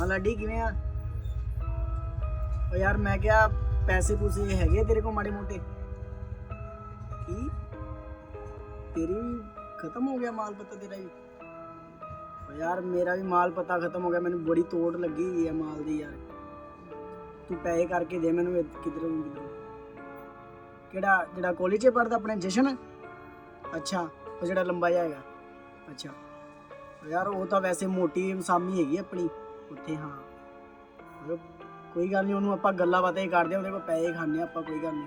ਹਾਂ ਲਾਡੀ, ਕਿਵੇਂ ਆ? ਓ ਯਾਰ ਮੈਂ ਕਿਹਾ ਪੈਸੇ ਪੂਸੇ ਹੈਗੇ ਆ ਤੇਰੇ ਕੋਲ ਮਾੜੇ ਮੋਟੇ। ਕੀ? ਤੇਰੀ ਵੀ ਖਤਮ ਹੋ ਗਿਆ ਮਾਲ ਪਤਾ ਤੇਰਾ ਵੀ। ਓ ਯਾਰ ਮੇਰਾ ਵੀ ਮਾਲ ਪਤਾ ਖਤਮ ਹੋ ਗਿਆ, ਮੈਨੂੰ ਬੜੀ ਤੋੜ ਲੱਗੀ ਹੋਈ ਹੈ ਮਾਲ ਦੀ ਯਾਰ। ਤੂੰ ਪੈਸੇ ਕਰਕੇ ਦੇ ਮੈਨੂੰ ਕਿਧਰੋਂ ਕਿਧਰੋਂ ਕਿਹੜਾ, ਜਿਹੜਾ ਕਾਲਜ 'ਚ ਪੜਦਾ ਆਪਣੇ ਜਸ਼ਨ? ਅੱਛਾ, ਉਹ ਜਿਹੜਾ ਲੰਬਾ ਜਿਹਾ ਅੱਛਾ। ਯਾਰ ਉਹ ਤਾਂ ਵੈਸੇ ਮੋਟੀ ਸਾਮੀ ਹੈਗੀ ਆਪਣੀ। ਉੱਥੇ ਹਾਂ। ਉਹ ਕੋਈ ਗੱਲ ਨਹੀਂ ਉਹਨੂੰ ਆਪਾਂ ਗੱਲਾਂ ਬਾਤਾਂ ਹੀ ਕਰਦੇ ਆ ਉਹਦੇ ਕੋਲ ਪੈਸੇ ਖਾਣੇ ਆਪਾਂ ਕੋਈ ਗੱਲ ਨਹੀਂ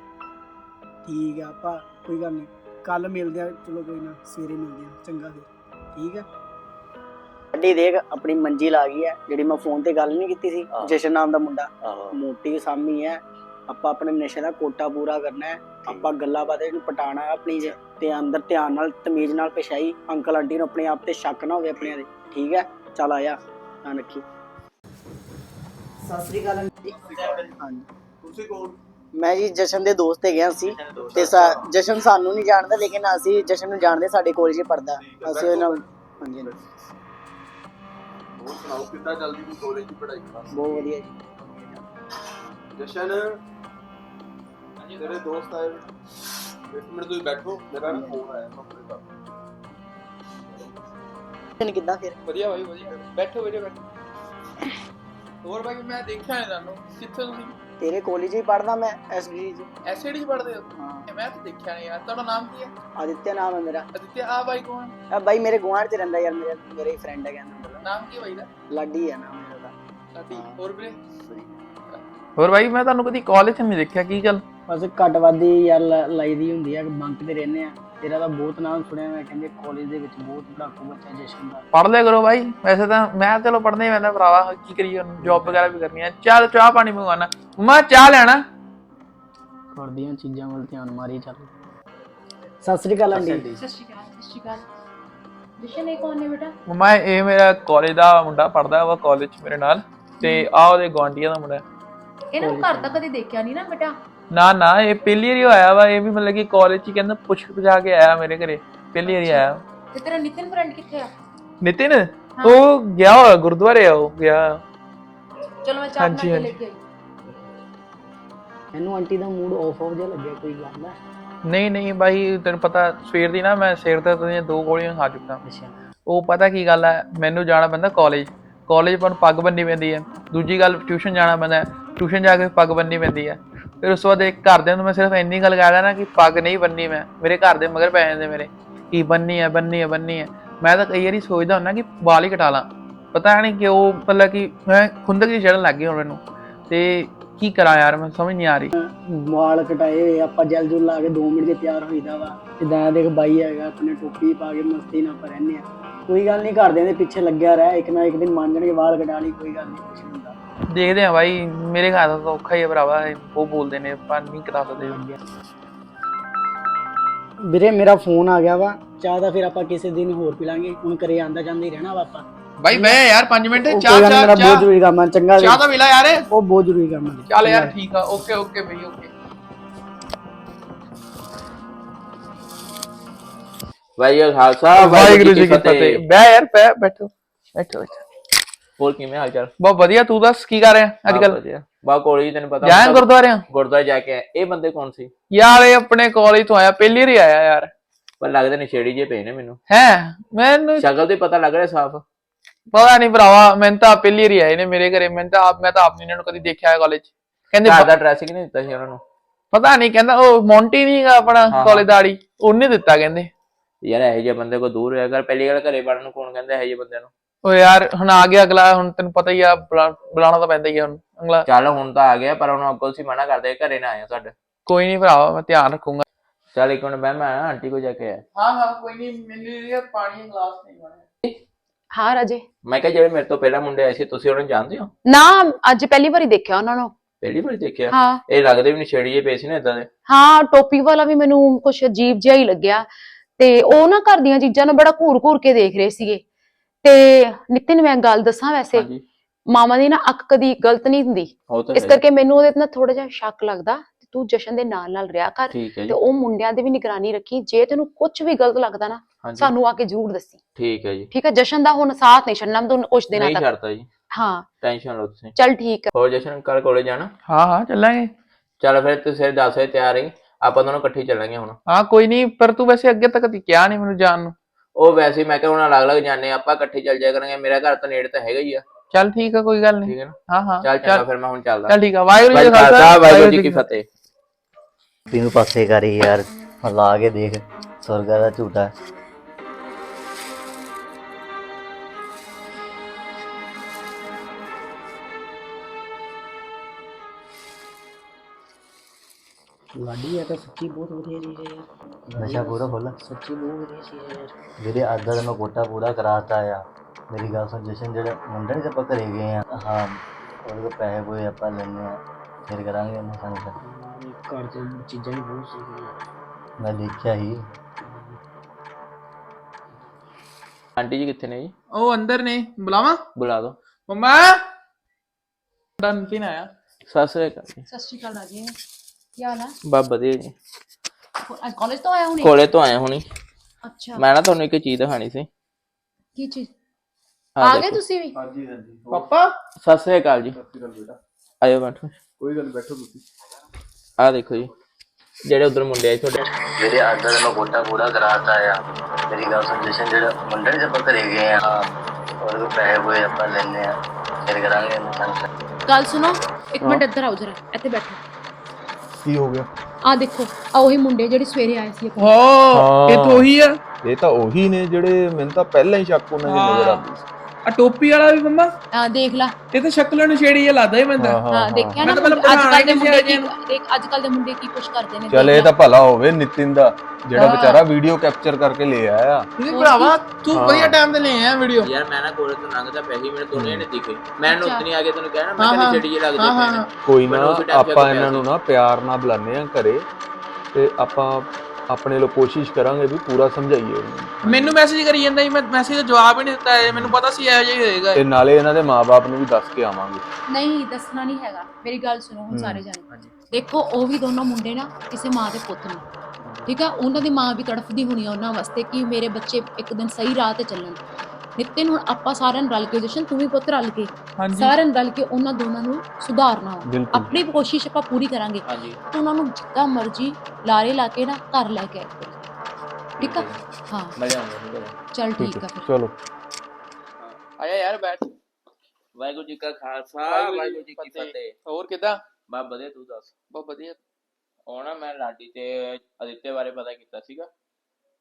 ਠੀਕ ਆ ਆਪਾਂ ਕੋਈ ਗੱਲ ਨਹੀਂ ਕੱਲ ਮਿਲਦੇ ਆ ਚਲੋ ਕੋਈ ਨਾ ਸਵੇਰੇ ਮਿਲਦੇ ਆ ਚੰਗਾ ਫਿਰ। ਠੀਕ ਆ? ਅੱਡੀ ਦੇਖ ਆਪਣੀ ਮੰਜੀ ਲਾ ਗਈ ਹੈ ਜਿਹੜੀ ਮੈਂ ਫੋਨ ਤੇ ਗੱਲ ਨਹੀਂ ਕੀਤੀ ਸੀ ਆਹ। ਜਸ਼ਨ ਨਾਮ ਦਾ ਮੁੰਡਾ। ਆਹੋ। ਮੋਟੀ ਸਾਮੀ ਹੈ ਆਪਾਂ ਆਪਣੇ ਨਸ਼ੇ ਦਾ ਕੋਟਾ ਪੂਰਾ ਕਰਨਾ ਹੈ ਆਪਾਂ ਗੱਲਾਂ ਬਾਤਾਂ ਨੂੰ ਪਟਾਣਾ ਹੈ ਆਪਣੀ ਤੇ ਅੰਦਰ ਧਿਆਨ ਨਾਲ ਤਮੀਜ਼ ਨਾਲ ਪੇਸ਼ਾਈ ਅੰਕਲ ਆਂਟੀ ਨੂੰ ਆਪਣੇ ਆਪ ਤੇ ਸ਼ੱਕ ਨਾ ਹੋਵੇ ਆਪਣੇ ਤੇ ਠੀਕ ਹੈ? ਚੱਲ ਆਇਆ ਧਿਆਨ ਰੱਖੀ। ਸਤਿ ਸ੍ਰੀ ਅਕਾਲ। ਆਂਟੀ ਹਾਂਜੀ ਤੁਸੀਂ ਕੋਲ ਮੈਂ ਜੀ ਜਸ਼ਨ ਦੇ ਦੋਸਤ ਹੈਗੇ ਹਾਂ ਅਸੀਂ ਤੇ ਸਾ- ਜਸ਼ਨ ਸਾਨੂੰ ਨਹੀਂ ਜਾਣਦਾ ਲੇਕਿਨ ਅਸੀਂ ਜਸ਼ਨ ਨੂੰ ਜਾਣਦੇ ਸਾਡੇ ਕਾਲਜ 'ਚ ਪੜਦਾ ਅਸੀਂ ਉਹਨਾਂ ਹਾਂਜੀ ਹਾਂਜੀ। ਹੋਰ ਸੁਣਾਓ ਕਿੱਦਾਂ ਚੱਲਦੀ ਤੂੰ ਕਾਲਜ ਦੀ ਪੜ੍ਹਾਈ? ਬਹੁਤ ਵਧੀਆ ਜੀ। ਜਸ਼ਨ ਤੇਰੇ ਦੋਸਤ ਆਏ। ਇੱਕ ਮਿੰਟ ਤੁਸੀਂ ਬੈਠੋ ਮੇਰਾ ਨਾ ਫੋਨ ਆਇਆ ਮੈਂ ਆਪਣੇ ਘਰ। ਜਸ਼ਨ ਕਿੱਦਾਂ ਫਿਰ? ਵਧੀਆ ਭਾਈ ਵਧੀਆ। ਬੈਠੋ ਵੀਰੇ ਬੈਠੋ। ਹੋਰ ਭਾਈ ਮੈਂ ਦੇਖਿਆ ਨਹੀਂ ਤੁਹਾਨੂੰ। ਕਿੱਥੇ ਤੁਸੀਂ? ਤੇਰੇ ਕਾਲਜ 'ਚ ਹੀ ਪੜਦਾ ਮੈਂ ਐਸਡੀ 'ਚ ਐਸਡੀ ਪੜ੍ਹਦੇ ਹੋ? ਹਾਂ। ਇਹ ਮੈਂ ਤਾਂ ਦੇਖਿਆ ਨਹੀਂ ਯਾਰ ਤੁਹਾਡਾ ਨਾਮ ਕੀ ਹੈ? ਆਦਿਤਿਆ ਨਾਮ ਹੈ ਮੇਰਾ। ਅਦਿੱਤਿਆ ਆ ਭਾਈ ਕੌਣ ਆ ਬਾਈ ਮੇਰੇ ਗੁਆਂਢ 'ਚ ਰਹਿੰਦਾ ਯਾਰ ਮੇਰੇ ਮੇਰੇ ਫਰੈਂਡ ਹੈ ਕਹਿੰਦਾ ਨਾਮ ਕੀ ਹੈ ਭਾਈ ਦਾ? ਲਾਡੀ ਹੈ ਨਾਮ ਮੇਰਾ ਹਾਂ। ਹੋਰ ਵੀਰੇ? ਹੋਰ ਭਾਈ ਮੈਂ ਤੁਹਾਨੂੰ ਕਦੀ ਕਾਲਜ 'ਚ ਨਹੀਂ ਦੇਖਿਆ ਕੀ ਗੱਲ? ਬਸ ਘੱਟ ਹੀ ਯਾਰ ਲ- ਲਾਈ ਦੀ ਹੁੰਦੀ ਆ ਬੰਕ ਤੇ ਰਹਿੰਦੇ ਆ। ਤੇਰਾ ਤਾਂ ਬਹੁਤ ਨਾਮ ਸੁਣਿਆ ਮੈਂ ਕਹਿੰਦੇ ਕਾਲਜ ਦੇ ਵਿੱਚ ਬਹੁਤ ਪੜਾਕੂ ਬੱਚਾ ਜਸ਼ਨ ਦਾ। ਪੜ੍ਹ ਲਿਆ ਕਰੋ ਭਾਈ ਵੈਸੇ ਤਾਂ ਮੈਂ ਚਲੋ ਪੜ੍ਹਨਾ ਹੀ ਪੈਂਦਾ ਭਰਾਵਾ ਕੀ ਕਰੀਏ ਜੌਬ ਵਗੈਰਾ ਵੀ ਕਰਨੀ ਹੈ ਚੱਲ ਚਾਹ ਪਾਣੀ ਮੰਗਵਾਣਾ ਮੈਂ ਚਾਹ ਲੈਣਾ। ਕਰਦੀਆਂ ਚੀਜ਼ਾਂ ਵੱਲ ਧਿਆਨ ਮਾਰੀ ਚੱਲ। ਸਤਿ ਸ੍ਰੀ ਅਕਾਲ ਆਂਟੀ। ਸਤਿ ਸ਼੍ਰੀ ਅਕਾਲ ਸਤਿ ਸ਼੍ਰੀ ਅਕਾਲ। ਜਸ਼ਨ ਇਹ ਕੌਣ ਹੈ ਬੇਟਾ? ਮੈਂ ਇਹ ਮੇਰਾ ਕਾਲਜ ਦਾ ਮੁੰਡਾ ਪੜਦਾ ਵਾ ਕਾਲਜ ਮੇਰੇ ਨਾਲ। ਤੇ ਆ ਉਹਦੇ ਗੁਆਂਢੀਆਂ ਦਾ ਮੁੰਡਾ। ਹੈ। ਇਹਨਾਂ ਨੂੰ ਘਰ ਤਾਂ ਕਦੇ ਦੇਖਿਆ ਨਹੀਂ ਨਾ ਬੇਟਾ? ਨਾ ਨਾ ਇਹ ਪਹਿਲੀ ਵਾਰੀ ਹੋਇਆ ਵਾ ਇਹ ਵੀ ਮਤਲਬ ਕਿ ਕਾਲਜ 'ਚ ਹੀ ਕਹਿੰਦਾ ਪੁੱਛ ਪੁਛਾ ਕੇ ਆਇਆ ਮੇਰੇ ਘਰੇ ਪਹਿਲੀ ਵਾਰੀ ਆਇਆ ਤੇ ਤੇਰਾ ਨਿਤਿਨ ਫਰੈਂਡ ਕਿੱਥੇ ਆ? ਨਿਤਿਨ? ਉਹ ਗਿਆ ਹੋਇਆ ਗੁਰਦੁਆਰੇ ਆ ਉਹ ਗਿਆ। ਚਲੋ ਮੈਂ ਚਾਹ ਬਣਾ ਹਾਂਜੀ, ਕੇ ਹਾਂਜੀ। ਲੈ ਕੇ ਆਈ। ਮੈਨੂੰ ਆਂਟੀ ਦਾ ਮੂਡ ਆਫ ਆਫ ਜਿਹਾ ਲੱਗਿਆ ਕੋਈ ਗੱਲ ਹੈ ਨਹੀਂ ਨਹੀਂ ਭਾਈ ਤੈਨੂੰ ਪਤਾ ਸਵੇਰ ਦੀ ਨਾ ਮੈਂ ਸਿਰ ਤੇ ਦੀਆਂ ਦੋ ਗੋਲੀਆਂ ਖਾ ਚੁੱਕਾ। ਅੱਛਾ। ਉਹ ਪਤਾ ਕੀ ਗੱਲ ਹੈ ਮੈਨੂੰ ਜਾਣਾ ਪੈਂਦਾ ਕਾਲਜ ਕਾਲਜ ਪਰ ਪੱਗ ਬੰਨੀ ਪੈਂਦੀ ਹੈ ਦੂਜੀ ਗੱਲ ਟਿਊਸ਼ਨ ਜਾਣਾ ਪੈਂਦਾ। ਟਿਊਸ਼ਨ ਜਾ ਕੇ ਪੱਗ ਬੰਨੀ ਪੈਂਦੀ ਹੈ ਫਿਰ ਉਸ ਤੋਂ ਬਾਅਦ ਇੱਕ ਘਰਦਿਆਂ ਨੂੰ ਮੈਂ ਸਿਰਫ ਇੰਨੀ ਗੱਲ ਕਹਿ ਨਾ ਕਿ ਪੱਗ ਨਹੀਂ ਬੰਨੀ ਮੈਂ, ਮੇਰੇ ਘਰ ਦੇ ਮਗਰ ਪੈ ਜਾਂਦੇ ਮੇਰੇ, ਕੀ ਬੰਨੀ ਹੈ ਬੰਨੀ ਹੈ ਬੰਨੀ ਹੈ ਮੈਂ ਤਾਂ ਕਈ ਵਾਰੀ ਸੋਚਦਾ ਹੁੰਦਾ ਕਿ ਵਾਲ ਹੀ ਕਟਾ ਲਾਂ। ਪਤਾ ਨਹੀਂ ਕਿ ਉਹ ਮਤਲਬ ਕਿ ਮੈਂ ਖੁੰਦਕ ਜਿਹੀ ਚੜਨ ਲੱਗ ਗਈ ਹੁਣ ਮੈਨੂੰ। ਤੇ ਕੀ ਕਰਾਂ ਯਾਰ ਮੈਂ ਸਮਝ ਨਹੀਂ ਆ ਰਹੀ। ਵਾਲ ਕਟਾਏ ਹੋਏ ਆਪਾਂ ਜਲ ਜੁਲ ਲਾ ਕੇ 2 ਮਿੰਟ ਦੇ ਤਿਆਰ ਹੋਈਦਾ ਵਾ। ਜਿੱਦਾਂ ਦੇਖ ਬਾਈ ਹੈਗਾ, ਆਪਣੇ ਟੋਪੀ ਪਾ ਕੇ ਮਸਤੀ ਨਾਲ ਆਪਾਂ ਰਹਿੰਦੇ ਆ। ਕੋਈ ਗੱਲ ਨਹੀਂ, ਘਰਦਿਆਂ ਦੇ ਪਿੱਛੇ ਲੱਗਿਆ ਰਹਿ, ਇੱਕ ਨਾ ਇੱਕ ਦਿਨ ਮੰਨ ਜਾਣਗੇ ਵਾਲ ਕਟਾ ਲਈ, ਕੋਈ ਗੱਲ ਨਹੀਂ, ਕੁਛ ਨੀ ਹੁੰਦਾ। ਦੇਖਦੇ ਆ ਭਾਈ ਮੇਰੇ ਘਰ ਦਾ ਤਾਂ ਔਖਾ ਹੀ ਹੈ ਭਰਾਵਾ ਇਹ ਉਹ ਬੋਲਦੇ ਨੇ ਪਰ ਨਹੀਂ ਕਟਾ ਸਕਦੇ ਵੀਰੇ ਮੇਰਾ ਫੋਨ ਆ ਗਿਆ ਵਾ ਚਾਹ ਦਾ ਫਿਰ ਆਪਾਂ ਕਿਸੇ ਦਿਨ ਹੋਰ ਪੀ ਲਾਂਗੇ ਹੁਣ ਘਰੇ ਆਂਦਾ ਜਾਂਦਾ ਹੀ ਰਹਿਣਾ ਵਾ ਆਪਾਂ। ਭਾਈ ਬੈ ਯਾਰ 5 ਮਿੰਟ ਚਾਹ ਚਾਹ ਮੇਰਾ ਬਹੁਤ ਜ਼ਰੂਰੀ ਕੰਮ ਆ ਚੰਗਾ ਚਾਹ ਤਾਂ ਮਿਲਾ ਯਾਰ। ਉਹ ਬਹੁਤ ਜ਼ਰੂਰੀ ਕੰਮ ਹੈ ਚੱਲ ਯਾਰ ਠੀਕ ਆ ਓਕੇ ਓਕੇ ਬਈ ਓਕੇ। ਵਾਹਿਗੁਰੂ ਖਾਲਸਾ ਵਾਹਿਗੁਰੂ ਜੀ ਕੀ ਫਤਿਹ। ਬੈ ਯਾਰ ਬੈ ਬੈਠੋ ਬੈਠੋ ਬੈਠੋ। ਹੋਰ ਕਿਵੇਂ ਹਾਲ ਚਾਲ? ਬਹੁਤ ਵਧੀਆ ਤੂੰ ਦੱਸ ਕੀ ਕਰ ਰਿਹਾ? ਅੱਜ ਕੱਲ ਬਾ ਕੋਲੀ ਤੈਨੂੰ ਪਤਾ ਜਾਇਆ ਗੁਰਦੁਆਰੇ? ਗੁਰਦੁਆਰੇ ਜਾ ਕੇ ਆਏ। ਇਹ ਬੰਦੇ ਕੌਣ ਸੀ? ਯਾਰ ਇਹ ਆਪਣੇ ਕਾਲਜ ਤੋਂ ਆਇਆ ਪਹਿਲੀ ਵਾਰੀ ਆਇਆ ਯਾਰ। ਪਰ ਲੱਗਦੇ ਨਸ਼ੇੜੀ ਜੇ ਪਏ ਨੇ ਮੈਨੂੰ। ਹੈ ਮੈਨੂੰ ਸ਼ਕਲ ਤੇ ਪਤਾ ਲੱਗ ਰਿਹਾ ਸਾਫ਼। ਪਤਾ ਨਹੀਂ ਭਰਾਵਾ ਮੈਂ ਤਾਂ ਪਹਿਲੀ ਵਾਰੀ ਆਏ ਨੇ ਮੇਰੇ ਘਰੇ ਮੈਂ ਤਾਂ ਆਪ ਮੈਂ ਤਾਂ ਆਪ ਨਹੀਂ ਇਹਨਾਂ ਨੂੰ ਕਦੀ ਦੇਖਿਆ ਹੈ ਕਾਲਜ ਕਹਿੰਦੇ ਘਰ ਦਾ ਡਰੈਸ ਕਿ ਨਹੀਂ ਦਿੱਤਾ ਸੀ ਉਹਨਾਂ ਨੂੰ। ਪਤਾ ਨਹੀਂ ਕਹਿੰਦਾ ਉਹ ਮੌਂਟੀ ਨਹੀਂ ਹੈਗਾ ਆਪਣਾ ਹਾਂ। ਕਾਲਜ ਦਾ ਆੜੀ ਉਹਨੇ ਦਿੱਤਾ ਕਹਿੰਦੇ। ਯਾਰ ਇਹੋ ਜਿਹੇ ਬੰਦੇ ਕੋ ਦੂਰ ਹੋਇਆ ਕਰ ਪਹਿਲੀ ਗੱਲ ਘਰੇ ਵੜਨ ਨੂੰ ਕੌਣ ਕਹਿੰਦਾ ਇਹੋ ਜਿਹੇ ਬੰਦੇ ਨੂੰ? ਓ ਯਾਰ ਹੁਣ ਆ ਗਿਆ ਅਗਲਾ ਹੁਣ ਤੈਨੂੰ ਪਤਾ ਹੀ ਆ ਬੁਲਾ- ਬੁਲਾਉਣਾ ਤਾਂ ਪੈਂਦਾ ਹੀ ਆ ਹੁਣ ਅਗਲਾ। ਚੱਲ ਹੁਣ ਤਾਂ ਆ ਗਿਆ ਪਰ ਉਹਨੂੰ ਅੱਗੋਂ ਸੀ ਮਨਾ ਕਰਦੇ ਘਰੇ ਨਾ ਆਇਆ ਸਾਡੇ। ਕੋਈ ਨਹੀਂ ਭਰਾਵਾ ਮੈਂ ਧਿਆਨ ਰੱਖੂੰਗਾ। ਚੱਲ ਇੱਕ ਮਿੰਟ ਮੈਂ ਮੈਂ ਆਂਟੀ ਕੋ ਜਾ ਕੇ ਆਇਆ। ਹਾਂ ਹਾਂ ਕੋਈ ਨਹੀਂ ਮੈਨੂੰ ਇਹ ਪਾਣੀ ਗਲਾਸ ਨਹੀਂ ਬਣਿਆ। ਹਾਂ ਰਾਜੇ। ਮੈਂ ਕਿਹਾ ਜਿਹੜੇ ਮੇਰੇ ਤੋਂ ਪਹਿਲਾਂ ਮੁੰਡੇ ਆਏ ਸੀ ਤੁਸੀਂ ਉਹਨਾਂ ਨੂੰ ਜਾਣਦੇ ਹੋ? ਨਾ ਅੱਜ ਪਹਿਲੀ ਵਾਰੀ ਦੇਖਿਆ ਉਹਨਾਂ ਨੂੰ। ਪਹਿਲੀ ਵਾਰ ਦੇਖਿਆ? ਹਾਂ। ਇਹ ਲੱਗਦੇ ਵੀ ਨਸ਼ੇੜੀ ਜੇ ਪਏ ਸੀ ਨਾ ਇਦਾਂ ਦੇ। ਹਾਂ ਟੋਪੀ ਵਾਲਾ ਵੀ ਮੈਨੂੰ ਕੁਝ ਅਜੀਬ ਜਿਹਾ ਹੀ ਲੱਗਿਆ। ਤੇ ਉਹ ਨਾ ਘਰ ਦੀਆਂ ਚੀਜ਼ਾਂ ਨੂੰ ਬੜਾ ਘੂਰ-ਘੂਰ ਕੇ ਦੇਖ ਰਹੇ ਸੀਗੇ। ਤੇ ਨਿਤਿਨ ਮੈਂ ਗੱਲ ਦੱਸਾਂ ਵੈਸੇ ਹਾਂਜੀ। ਮਾਮਾ ਦੀ ਨਾ ਅੱਖ ਕਦੀ ਗਲਤ ਨਹੀਂ ਹੁੰਦੀ। ਉਹ ਤਾਂ ਇਸ ਹੈ। ਕਰਕੇ ਮੈਨੂੰ ਉਹਦੇ ਤੇ ਨਾ ਥੋੜਾ ਜਿਹਾ ਸ਼ੱਕ ਲੱਗਦਾ ਤੇ ਤੂੰ ਜਸ਼ਨ ਦੇ ਨਾਲ ਨਾਲ ਰਿਹਾ ਕਰ। ਠੀਕ ਹੈ ਤੇ ਜੀ ਉਹ ਮੁੰਡਿਆਂ ਦੀ ਵੀ ਨਿਗਰਾਨੀ ਰੱਖੀ ਜੇ ਤੈਨੂੰ ਕੁਝ ਵੀ ਗਲਤ ਲੱਗਦਾ ਨਾ ਹਾਂਜੀ। ਸਾਨੂੰ ਆ ਕੇ ਜ਼ਰੂਰ ਦੱਸੀ। ਠੀਕ ਹੈ ਜੀ। ਠੀਕ ਹੈ ਜਸ਼ਨ ਦਾ ਹੁਣ ਸਾਥ ਨਹੀਂ ਛੱਡਣਾ ਤੂੰ ਕੁਝ ਦਿਨਾਂ ਨਹੀਂ ਤੱਕ। ਛੱਡਦਾ ਜੀ। ਹਾਂ। ਟੈਨਸ਼ਨ ਲਓ ਤੁਸੀਂ। ਚੱਲ ਠੀਕ ਆ ਹੋਰ ਜਸ਼ਨ ਕੱਲ ਕੋਲੇ ਜਾਣਾ? ਹਾਂ ਹਾਂ ਚੱਲਾਂਗੇ। ਚੱਲ ਫਿਰ ਤੂੰ ਸਵੇਰੇ 10 ਵਜੇ ਤਿਆਰ ਰਹੀ। ਆਪਾਂ ਦੋਨੋਂ ਇਕੱਠੇ ਹੀ ਚੱਲਾਂਗੇ ਹੁਣ। ਹਾਂ ਕੋਈ ਨਹੀਂ ਪਰ ਤੂੰ ਵੈਸੇ ਅੱਗੇ ਤੱਕ ਕਦੀ ਕਿਹਾ ਨਹੀਂ ਮੈਨੂੰ ਜਾਣ ਨੂੰ। ਉਹ ਵੈਸੇ ਹੀ ਮੈਂ ਕਿਹਾ ਹੁਣ ਅਲੱਗ-ਅਲੱਗ ਜਾਣੇ ਆਪਾਂ ਇਕੱਠੇ ਚੱਲ ਜਾਇਆ ਕਰਾਂਗੇ ਮੇਰਾ ਘਰ ਤਾਂ ਨੇੜੇ ਤਾਂ ਹੈਗਾ ਹੀ ਆ। ਚੱਲ ਠੀਕ ਆ ਕੋਈ ਗੱਲ ਨਹੀਂ। ਠੀਕ ਹੈ ਨਾ? ਹਾਂ ਹਾਂ ਚੱਲ ਚੰਗਾ ਫਿਰ ਮੈਂ ਹੁਣ ਚੱਲਦਾ। ਚੱਲ ਠੀਕ ਆ ਵਾਹਿਗੁਰੂ ਜੀ ਵਾਹਿਗੁਰੂ ਕਾ ਖਾਲਸਾ ਵਾਹਿਗੁਰੂ ਜੀ ਕੀ ਫਤਿਹ। ਤੈਨੂੰ ਪਾਸੇ ਕਰੀ ਯਾਰ ਲਾ ਕੇ ਦੇਖ ਸਵਰਗਾ ਦਾ ਝੂਟਾ। ਲਾਡੀ ਇਹ ਤਾਂ ਸੱਚੀ ਬਹੁਤ ਵਧੀਆ ਚੀਜ਼ ਹੈ ਯਾਰ ਨਸ਼ਾ ਪੂਰਾ ਖੋਲਾ ਸੱਚੀ ਬਹੁਤ ਵਧੀਆ ਚੀਜ਼ ਹੈ ਯਾਰ ਵੀਰੇ ਅੱਜ ਦਾ ਤਾਂ ਮੈਂ ਕੋਟਾ ਪੂਰਾ ਕਰਾਤਾ ਆ। ਮੇਰੀ ਗੱਲ ਸੁਣ ਜਸ਼ਨ ਜਿਹੜਾ ਮੁੰਡਾ ਨਹੀਂ ਆਪਾਂ ਘਰੇ ਗਏ ਆ ਹਾਂ ਉਹਦੇ ਕੋਲ ਪੈਸੇ ਪੂਏ ਆਪਾਂ ਲੈਣੇ ਆ। ਫਿਰ ਕਰਾਂਗੇ ਉਹਨੂੰ ਸੰਗ ਘਰ ਚ ਚੀਜ਼ਾਂ ਵੀ ਬਹੁਤ ਸੀ। ਮੈਂ ਦੇਖਿਆ ਹੀ ਆਂਟੀ ਜੀ ਕਿੱਥੇ ਨੇ ਜੀ? ਉਹ ਅੰਦਰ ਨੇ। ਬੁਲਾਵਾ? ਬੁਲਾ ਦਿਓ ਮੰਮਾ! ਡਨ ਕਿਨ ਆਇਆ। ਸਤਿ ਸ੍ਰੀ ਅਕਾਲ ਜੀ। ਸਤਿ ਸ਼੍ਰੀ ਅਕਾਲ ਰਾਜੀ। ਕੀ ਹਾਲ ਆ ਬਸ ਵਧੀਆ ਜੀ। ਅੱਜ ਕਾਲਜ ਤੋਂ ਆਇਆ ਹੁਣੇ? ਕੋਲੇ ਤੋਂ ਆਏ ਹੁਣੀ। ਅੱਛਾ। ਮੈਂ ਨਾ ਤੁਹਾਨੂੰ ਇੱਕ ਚੀਜ਼ ਦਿਖਾਣੀ ਸੀ। ਕੀ ਚੀਜ਼? ਆਹ ਆ ਗਏ ਦੇਖੋ। ਤੁਸੀਂ ਵੀ? ਪਾਪਾ? ਸਤਿ ਸ੍ਰੀ ਅਕਾਲ ਜੀ। ਆਇਓ ਬੈਠੋ। ਕੋਈ ਗੱਲ ਨੀ, ਬੈਠੋ ਤੁਸੀਂ। ਆਹ ਦੇਖੋ ਜੀ। ਜਿਹੜੇ ਉਧਰ ਮੁੰਡੇ ਆਏ ਤੁਹਾਡੇ। ਦਾ ਤਾਂ ਮੈਂ ਕੋਟਾ ਪੂਰਾ ਕਰਾਤਾ ਆ ਮੇਰੀ ਗੱਲ ਸੁਣ ਜਸ਼ਨ ਜਿਹੜਾ ਮੁੰਡਾ ਨਹੀਂ ਆਪਾਂ ਘਰੇ ਗਏ ਆ ਹਾਂ ਉਹਦੇ ਕੋਲ ਪੈਸੇ ਪੂਏ ਆਪਾਂ ਲੈਣੇ ਆ। ਫਿਰ ਕਰਾਂਗੇ। ਉਹਨੂੰ ਸੰਗ ਗੱਲ ਸੁਣੋ ਇੱਕ ਮਿੰਟ ਇੱਧਰ ਆਓ ਜਰਾ ਇੱਥੇ ਬੈਠੋ। ਕੀ ਹੋ ਗਿਆ? ਆ ਦੇਖੋ ਆ ਉਹੀ ਮੁੰਡੇ ਜਿਹੜੇ ਸਵੇਰੇ ਆਏ ਸੀ। ਹੋ ਇਹ ਤਾਂ ਉਹੀ ਆ। ਇਹ ਤਾਂ ਉਹੀ ਨੇ ਜਿਹੜੇ ਮੈਨੂੰ ਤਾਂ ਪਹਿਲਾਂ ਹੀ ਸ਼ੱਕ ਉਹਨਾਂ ਦੇ ਨਜ਼ਰ ਆਉਂਦੇ ਸੀ। ਆ ਟੋਪੀ ਵਾਲਾ ਵੀ ਮੰਮਾ? ਆ ਦੇਖ ਲਾ। ਇਹ ਤਾਂ ਸ਼ਕਲ ਨੂੰ ਛੇੜੀ ਜਿਹਾ ਲੱਗਦਾ ਹੀ ਮੈਨੂੰ ਤਾਂ। ਹਾਂ ਦੇਖਿਆ ਨਾ ਮੈਂ ਤਾਂ ਪਹਿਲਾਂ ਅੱਜ ਕੱਲ ਦੇ ਮੁੰਡੇ ਕੀ ਨਹੀਂ ਦੇਖ ਅੱਜ ਕੱਲ ਦੇ ਮੁੰਡੇ ਕੀ ਕੁਛ ਕਰਦੇ ਨੇ ਚੱਲ ਇਹ। ਤਾਂ ਭਲਾ ਹੋਵੇ ਨਿਤਿਨ ਦਾ ਜਿਹੜਾ। ਵਿਚਾਰਾ ਵੀਡੀਓ ਕੈਪਚਰ ਕਰਕੇ ਲੈ ਆਇਆ। ਤੁਸੀਂ ਭਰਾਵਾ ਤੂੰ। ਵਧੀਆ ਟਾਈਮ ਤੇ ਲੈ ਆਇਆ ਵੀਡੀਓ ਯਾਰ ਮੈਂ ਨਾ ਕੋਲੇ ਤੋਂ ਲੰਘਦਾ ਪੈ ਹੀ ਮੇਰੇ ਦੋਨੇ ਨੇ ਦਿਖੇ। ਮੈਂ। ਨੁੱਤਨੀ ਆ ਕੇ ਤੈਨੂੰ ਕਹਿਣਾ ਮੈਂ ਕਹਿੰਦੀ। ਛੇੜੀ ਜਿਹੀ ਲੱਗਦੀ ਨੇ। ਕੋਈ ਨਾ ਮੈਨੂੰ ਆਪਾਂ ਇਹਨਾਂ ਪਿਆ ਨੂੰ ਨਾ ਪਿਆਰ ਨਾਲ ਬੁਲਾਉਂਦੇ ਆ ਘਰੇ ਤੇ ਆਪਾਂ ਆਪਣੇ ਲੋ ਕੋਸ਼ਿਸ਼ ਕਰਾਂਗੇ ਵੀ ਪੂਰਾ ਸਮਝਾਈਏ ਉਹਨੂੰ। ਮੈਨੂੰ ਮੈਸੇਜ ਕਰੀ ਜਾਂਦਾ ਸੀ ਮੈਂ ਮੈਸੇਜ ਦਾ ਜਵਾਬ ਹੀ ਨਹੀਂ ਦਿੱਤਾ ਇਹ ਮੈਨੂੰ ਪਤਾ ਸੀ ਇਹੋ ਜਿਹਾ ਹੀ ਹੋਏਗਾ ਤੇ ਨਾਲੇ ਇਹਨਾਂ ਦੇ ਮਾਪੇ ਨੂੰ ਵੀ ਦੱਸ ਕੇ ਆਵਾਂਗੇ। ਨਹੀਂ ਦੱਸਣਾ ਨਹੀਂ ਹੈਗਾ। ਮੇਰੀ ਗੱਲ ਸੁਣੋ ਹੁਣ ਸਾਰੇ ਜਾਣੇ। ਦੇਖੋ ਉਹ ਵੀ ਦੋਨੋਂ ਮੁੰਡੇ ਨਾ ਕਿਸੇ ਮਾਂ ਦੇ ਪੁੱਤ ਨੇ। ਠੀਕ ਆ? ਉਹਨਾਂ ਦੀ ਮਾਂ ਵੀ ਤੜਫਦੀ ਹੋਣੀ ਆ ਉਹਨਾਂ ਵਾਸਤੇ ਕਿ ਮੇਰੇ ਬੱਚੇ ਇੱਕ ਦਿਨ ਸਹੀ ਰਾਹ ਤੇ ਚੱਲਣ। ਨਿਤਿਨ ਹੁਣ ਆਪਾਂ ਸਾਰਿਆਂ ਨੂੰ ਰਲ ਕੇ ਜਸ਼ਨ ਤੂੰ ਵੀ ਪੁੱਤ ਰਲ ਕੇ। ਸਾਰਿਆਂ ਨੂੰ ਰਲ ਕੇ ਉਹਨਾਂ ਦੋਨਾਂ ਨੂੰ ਸੁਧਾਰਨਾ ਬਿਲਕੁਲ। ਆਪਣੀ ਕੋਸ਼ਿਸ਼ ਆਪਾਂ ਪੂਰੀ ਕਰਾਂਗੇ। ਹਾਂਜੀ। ਤੇ ਉਹਨਾਂ ਨੂੰ ਜਿੱਦਾਂ ਮਰਜ਼ੀ ਲਾਰੇ ਲਾ ਕੇ ਨਾ ਘਰ ਲੈ ਕੇ ਆਏ ਠੀਕ ਆ? ਹਾਂ। ਮਜ਼ਾ ਆਉਂਦਾ ਚੱਲ ਠੀਕ ਆ ਫਿਰ। ਚਲੋ। ਆਇਆ ਯਾਰ ਬੈਠ। ਵਾਹਿਗੁਰੂ ਜੀ ਕਾ ਖਾਲਸਾ ਵਾਹਿਗੁਰੂ ਜੀ ਕੀ ਫਤਿਹ। ਹੋਰ ਕਿਦਾਂ? ਬਾ ਵਧੀਆ ਤੂੰ ਦੱਸ। ਬਹੁਤ ਵਧੀਆ। ਉਹਨਾਂ ਮੈਂ ਲਾਡੀ ਤੇ ਅਦਿੱਤੇ ਬਾਰੇ ਪਤਾ ਕੀਤਾ ਸੀਗਾ।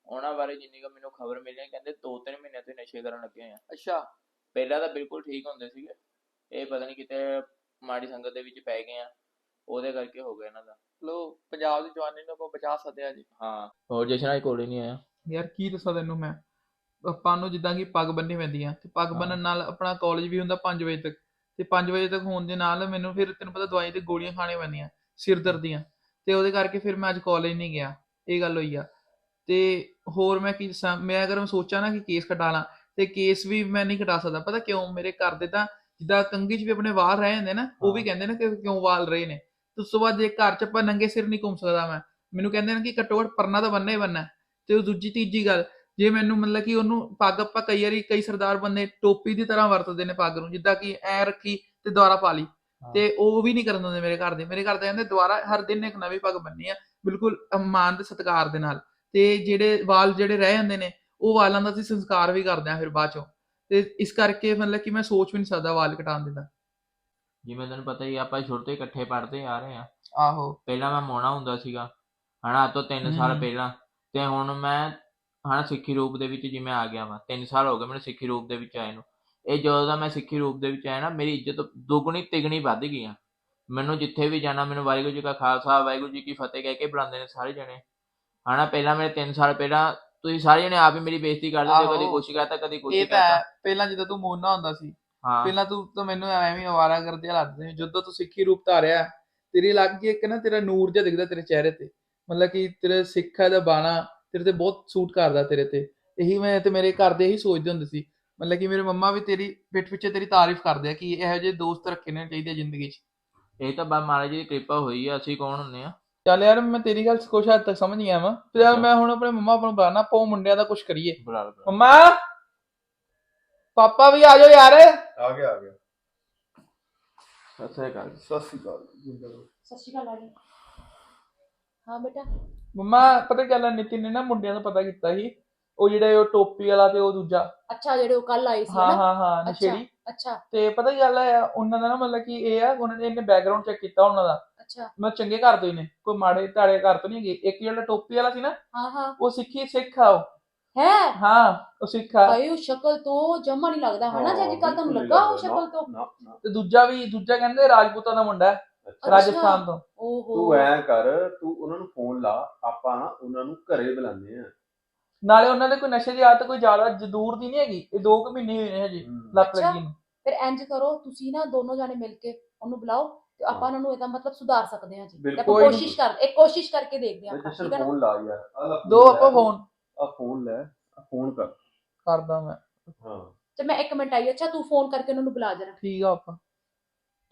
ਉਹਨਾਂ ਬਾਰੇ ਜਿੰਨੀ ਕੁ ਮੈਨੂੰ ਖਬਰ ਮਿਲੀ ਹੈ, ਕਹਿੰਦੇ 2-3 ਮਹੀਨੇ ਤੋਂ ਨਸ਼ੇ ਕਰਨ ਲੱਗੇ ਆ। ਅੱਛਾ। ਪਹਿਲਾਂ ਤਾਂ ਬਿਲਕੁਲ ਠੀਕ ਹੁੰਦੇ ਸੀਗੇ। ਇਹ ਪਤਾ ਨਹੀਂ ਕਿਤੇ ਮਾੜੀ ਸੰਗਤ ਦੇ ਵਿੱਚ ਪੈ ਗਏ ਆ। ਉਹਦੇ ਕਰਕੇ ਹੋ ਗਿਆ ਇਹਨਾਂ ਦਾ। ਲੋ ਪੰਜਾਬ ਦੀ ਜਵਾਨੀ ਨੂੰ ਆਪਾਂ ਬਚਾ ਸਕਦੇ ਆ ਜੀ। ਹਾਂ। ਹੋਰ ਜਸ਼ਨ ਅੱਜ ਕੋਲੇ ਨਹੀਂ ਆਇਆ? ਯਾਰ ਕੀ ਦੱਸਾਂ ਤੈਨੂੰ ਮੈਂ? ਆਪਾਂ ਨੂੰ ਜਿੱਦਾਂ ਕਿ ਪੱਗ ਬੰਨ੍ਹਣੀ ਪੈਂਦੀ ਆ। ਤੇ ਪੱਗ। ਬੰਨਣ ਨਾਲ ਆਪਣਾ ਕਾਲਜ ਵੀ ਹੁੰਦਾ 5 ਵਜੇ ਤੱਕ। ਤੇ 5 ਵਜੇ ਤੱਕ ਹੋਣ ਦੇ ਨਾਲ ਮੈਨੂੰ ਫਿਰ ਤੈਨੂੰ ਪਤਾ ਦਵਾਈ ਤੇ ਗੋਲੀਆਂ ਖਾਣੀਆਂ ਪੈਂਦੀਆਂ ਸਿਰ ਦਰਦ ਦੀਆਂ ਤੇ ਉਹਦੇ ਕਰਕੇ ਫਿਰ ਮੈਂ ਅੱਜ ਕਾਲਜ ਨਹੀਂ ਗਿਆ। ਇਹ ਗੱਲ ਹੋਈ ਆ। ਤੇ ਹੋਰ ਮੈਂ ਕੀ ਦੱਸਾਂ ਮੈਂ ਅਗਰ ਮੈਂ ਸੋਚਾਂ ਨਾ ਕਿ ਕੇਸ ਕਟਾ ਲਾਂ ਤੇ ਕੇਸ ਵੀ ਮੈਂ ਨਹੀਂ ਕਟਾ ਸਕਦਾ। ਪਤਾ ਕਿਉਂ? ਮੇਰੇ ਘਰ ਦੇ ਤਾਂ ਜਿੱਦਾਂ ਕੰਗੀ 'ਚ ਵੀ ਆਪਣੇ ਵਾਲ ਰਹੇ ਹੁੰਦੇ ਨਾ ਉਹ ਵੀ। ਕਹਿੰਦੇ ਨੇ ਕਿ ਕਿਉਂ ਵਾਲ ਰਹੇ ਨੇ? ਤੇ ਉਸ ਤੋਂ ਬਾਅਦ ਜੇ ਘਰ 'ਚ ਆਪਾਂ ਨੰਗੇ ਸਿਰ ਨਹੀਂ ਘੁੰਮ ਸਕਦਾ ਮੈਂ ਮੈਨੂੰ ਕਹਿੰਦੇ ਨੇ ਕਿ ਘੱਟੋ ਘੱਟ ਪਰਨਾ ਤਾਂ ਬੰਨਣਾ ਹੀ ਬੰਨਣਾ। ਤੇ ਉਹ ਦੂਜੀ ਤੀਜੀ ਗੱਲ ਜੇ ਮੈਨੂੰ ਮਤਲਬ ਕਿ ਉਹਨੂੰ ਪੱਗ ਆਪਾਂ ਕਈ ਵਾਰੀ ਕਈ ਸਰਦਾਰ ਬੰਦੇ ਟੋਪੀ ਦੀ ਤਰ੍ਹਾਂ ਵਰਤਦੇ ਨੇ ਪੱਗ ਨੂੰ ਜਿੱਦਾਂ ਕਿ ਐ ਰੱਖੀ ਤੇ ਦੁਬਾਰਾ ਪਾ ਲਈ। ਤੇ ਉਹ ਵੀ ਨਹੀਂ ਕਰਨ ਦਿੰਦੇ ਮੇਰੇ ਘਰ ਦੇ। ਮੇਰੇ ਘਰ ਦੇ ਕਹਿੰਦੇ ਦੁਬਾਰਾ ਹਰ ਦਿਨ ਇੱਕ ਨਵੀਂ ਪੱਗ ਬੰਨਣੀ ਆ ਬਿਲਕੁਲ ਮਾਨ ਤੇ ਸਤਿਕਾਰ ਦੇ ਨਾਲ। ਤੇ ਜਿਹੜੇ ਵਾਲ ਜਿਹੜੇ ਰਹਿ ਜਾਂਦੇ ਨੇ ਉਹ ਵਾਲਾਂ ਦਾ ਅਸੀਂ ਸੰਸਕਾਰ ਵੀ ਕਰਦੇ ਆ ਫਿਰ ਬਾਅਦ ਚੋਂ। ਤੇ ਇਸ ਕਰਕੇ ਮਤਲਬ ਕਿ ਮੈਂ ਸੋਚ ਵੀ ਨਹੀਂ ਸਕਦਾ ਵਾਲ ਕਟਾਉਣ ਦੇ ਤਾਂ ਜਿਵੇਂ ਤੈਨੂੰ ਪਤਾ ਹੀ ਆ, ਆਪਾਂ ਤੋਂ ਹੀ ਇਕੱਠੇ ਪੜ੍ਹਦੇ ਆ ਰਹੇ ਆ ਆਹੋ। ਪਹਿਲਾਂ ਮੈਂ ਮੋਣਾ ਹੁੰਦਾ ਸੀਗਾ ਹਨਾ ਅੱਜ ਤੋਂ 3 ਸਾਲ ਹਮ। ਪਹਿਲਾਂ। ਤੇ ਹੁਣ ਮੈਂ ਹਨਾ ਸਿੱਖੀ ਰੂਪ ਦੇ ਵਿੱਚ ਜਿਵੇਂ ਆ ਗਿਆ ਵਾ। 3 ਸਾਲ ਹੋ ਗਏ ਮੈਨੂੰ ਸਿੱਖੀ ਰੂਪ ਦੇ ਵਿੱਚ ਆਏ ਨੂੰ। ਇਹ ਜਦੋਂ ਦਾ ਮੈਂ ਸਿੱਖੀ ਰੂਪ ਦੇ ਵਿੱਚ ਆਇਆ ਨਾ ਮੇਰੀ ਇੱਜ਼ਤ ਦੁੱਗਣੀ ਤਿਗਣੀ ਵੱਧ ਗਈ ਆ। ਮੈਨੂੰ ਜਿੱਥੇ ਵੀ ਜਾਣਾ ਮੈਨੂੰ ਵਾਹਿਗੁਰੂ ਜੀ ਕਾ ਖਾਲਸਾ ਵਾਹਿਗੁਰੂ ਜੀ ਕੀ ਫਤਿਹ ਕਹਿ ਕੇ ਬੁਲਾਉਂਦੇ ਨੇ ਸਾਰੇ ਜਣੇ। ਹਨਾ ਪਹਿਲਾਂ ਮੇਰੇ 3 ਸਾਲ ਪਹਿਲਾਂ ਤੁਸੀਂ ਸਾਰੇ ਜਣੇ ਆਪ ਹੀ ਮੇਰੀ ਬੇਇੱਜ਼ਤੀ ਕਰਦੇ ਹੋ ਕਦੀ ਆਹੋ। ਕੁਛ ਕਹਤਾ ਕਦੀ ਕੁਛ ਇਹ ਤਾਂ ਹੈ। ਕਹਤਾ ਪਹਿਲਾਂ ਜਦੋਂ ਤੂੰ ਮੋਨਾ ਹੁੰਦਾ ਸੀ ਹਾਂ। ਪਹਿਲਾਂ ਤੂੰ ਤਾਂ ਮੈਨੂੰ ਐਵੇਂ ਹੀ ਆਵਾਰਾ ਕਰਦੇ ਲੱਗਦੇ ਜਦੋਂ ਤੂੰ ਸਿੱਖੀ ਰੂਪ ਧਾਰਿਆ ਤੇਰੀ ਲੱਗ ਗਈ ਇੱਕ ਨਾ ਤੇਰਾ ਨੂਰ ਜਿਹਾ ਦਿਖਦਾ ਤੇਰੇ ਚਿਹਰੇ ਤੇ। ਮਤਲਬ ਕਿ ਤੇਰੇ ਸਿੱਖਾ ਦਾ ਬਾਣਾ ਤੇਰੇ ਤੇ ਬਹੁਤ ਸੂਟ ਕਰਦਾ ਤੇਰੇ ਤੇ। ਇਹੀ ਮੈਂ ਤੇ ਮੇਰੇ ਘਰ ਦੇ ਇਹੀ ਸੋਚਦੇ ਹੁੰਦੇ ਸੀ। ਮਤਲਬ ਕਿ ਮੇਰੇ ਮੰਮਾ ਵੀ ਤੇਰੀ ਪਿੱਠ ਪਿੱਛੇ ਤੇਰੀ ਤਾਰੀਫ ਕਰਦੇ ਆ ਕਿ ਇਹੋ ਜਿਹੇ ਦੋਸਤ ਰੱਖਣੇ ਚਾਹੀਦੇ ਆ ਜ਼ਿੰਦਗੀ 'ਚ। ਇਹ ਤਾਂ ਬਾ ਮਹਾਰਾਜ ਜੀ ਦੀ ਕਿਰਪਾ ਹੋਈ ਆ ਅਸੀਂ ਕੌਣ ਹੁੰਨੇ ਆ? ਚੱਲ ਯਾਰ ਮੈਂ ਤੇਰੀ ਗੱਲ ਕੁਛ ਹੱਦ ਤੱਕ ਸਮਝ ਆਇਆ ਵਾਂ। ਤੇ ਯਾਰ ਅੱਛਾ। ਮੈਂ ਹੁਣ ਆਪਣੇ ਮੰਮਾ ਆਪਾਂ ਨੂੰ ਬੁਲਾਣਾ ਆਪਾਂ ਉਹ ਮੁੰਡਿਆਂ ਦਾ ਕੁਝ ਕਰੀਏ। ਬੁਲਾ ਲਓ, ਬੁਲਾ ਲਓ। ਮੰਮਾ! ਪਾਪਾ ਵੀ ਆ ਜਾਓ ਯਾਰ। ਆ ਗਿਆ ਆ ਗਿਆ। ਸ੍ਰੀ ਅਕਾਲ ਸਤਿ ਸ਼੍ਰੀ ਅਕਾਲ ਜਿੰਦਾ ਰਹੋ। ਸਤਿ ਸ਼੍ਰੀ ਅਕਾਲ ਆਜੀ। ਹਾਂ ਬੇਟਾ। ਮੰਮਾ ਪਤਾ ਕੀ ਗੱਲ ਨਿਤਿਨ ਨੇ ਨਾ ਮੁੰਡਿਆਂ ਦਾ ਪਤਾ ਕੀਤਾ ਸੀ। ਉਹ ਜਿਹੜੇ ਉਹ ਟੋਪੀ ਵਾਲਾ ਤੇ ਉਹ ਦੂਜਾ। ਅੱਛਾ ਜਿਹੜੇ ਉਹ ਕੱਲ ਆਏ ਸੀ ਹਾਂ ਨਾ ਹਾਂ ਹਾਂ ਅੱਛਾ ਨਸ਼ੇੜੀ। ਅੱਛਾ। ਤੇ ਪਤਾ ਕੀ ਗੱਲ ਹੈ ਉਹਨਾਂ ਦਾ ਨਾ ਮਤਲਬ ਕਿ ਇਹ ਆ ਉਹਨਾਂ ਨੇ ਇਹਨੇ ਬੈਕਗ੍ਰਾਉਂਡ ਚੈੱਕ ਕੀਤਾ ਉਹਨਾਂ ਦਾ। ਅੱਛਾ। ਮੈਂ ਚੰਗੇ ਘਰ ਤੋਂ ਹੀ ਨੇ ਕੋਈ ਮਾੜੇ ਤਾੜੇ ਘਰ ਤੋਂ ਨਹੀਂ ਹੈਗੇ। ਇੱਕ ਜਿਹੜਾ ਟੋਪੀ ਵਾਲਾ ਸੀ ਨਾ ਹਾਂ ਹਾਂ। ਉਹ ਸਿੱਖੀ ਸਿੱਖ ਆ ਉਹ। ਹੈ? ਹਾਂ ਉਹ ਸਿੱਖ ਆ। ਭਾਈ ਉਹ ਸ਼ਕਲ ਤੋਂ ਜਮਾ ਨਹੀਂ ਲੱਗਦਾ ਹਨਾ ਜੀ ਅੱਜ ਕੱਲ ਤੁਹਾਨੂੰ ਲੱਗਾ ਉਹ ਸ਼ਕਲ ਤੋਂ? ਤੇ ਦੂਜਾ ਵੀ ਦੂਜਾ ਕਹਿੰਦੇ ਰਾਜਪੂਤਾਂ ਦਾ ਮੁੰਡਾ ਹੈ ਰਾਜਸਥਾਨ ਤੋਂ। ਓਹੋ। ਤੂੰ ਐ ਕਰ ਤੂੰ ਉਹਨਾਂ ਨੂੰ ਫੋਨ ਲਾ ਆਪਾਂ ਨਾ ਉਹਨਾਂ ਨੂੰ ਘਰੇ ਬੁਲਾਉਂਦੇ ਆ ਨਾਲੇ ਉਹਨਾਂ ਦੇ ਕੋਈ ਨਸ਼ੇ ਦੀ ਆਦਤ ਕੋਈ ਜ਼ਿਆਦਾ ਜ- ਦੂਰ ਦੀ ਨਹੀਂ ਹੈਗੀ ਇਹ 2 ਕੁ ਮਹੀਨੇ ਹੋਏ ਨੇ ਹਜੇ ਲੱਤ। ਲੱਗੀ ਨੂੰ। ਫਿਰ ਇੰਜ ਕਰੋ ਤੁਸੀਂ ਨਾ ਦੋਨੋਂ ਜਾਣੇ ਮਿਲ ਕੇ ਉਹਨੂੰ ਬੁਲਾਓ ਤੇ ਆਪਾਂ ਉਹਨਾਂ ਨੂੰ ਇਹਦਾ ਮਤਲਬ ਸੁਧਾਰ ਸਕਦੇ ਹਾਂ ਜੀ। ਤੇ। ਆਪਾਂ। ਕੋਸ਼ਿਸ਼ ਕਰ ਇੱਕ ਕੋਸ਼ਿਸ਼ ਕਰਕੇ ਦੇਖਦੇ ਹਾਂ ਆਪਾਂ, ਜਸ਼ਨ ਠੀਕ ਹੈ ਨਾ? ਫੋਨ ਲਾ ਯਾਰ। ਆਹ ਦੋ ਆਪਾਂ ਫੋਨ। ਆਹ ਫੋਨ ਲੈ ਫੋਨ ਕਰ। ਕਰਦਾ ਮੈਂ। ਹਾਂ। ਤੇ ਮੈਂ ਇੱਕ ਮਿੰਟ ਆਈ ਅੱਛਾ ਤੂੰ ਫੋਨ ਕਰਕੇ ਉਹਨਾਂ ਨੂੰ ਬੁਲਾ ਜਰਾ। ਠੀਕ ਆ ਆਪਾਂ।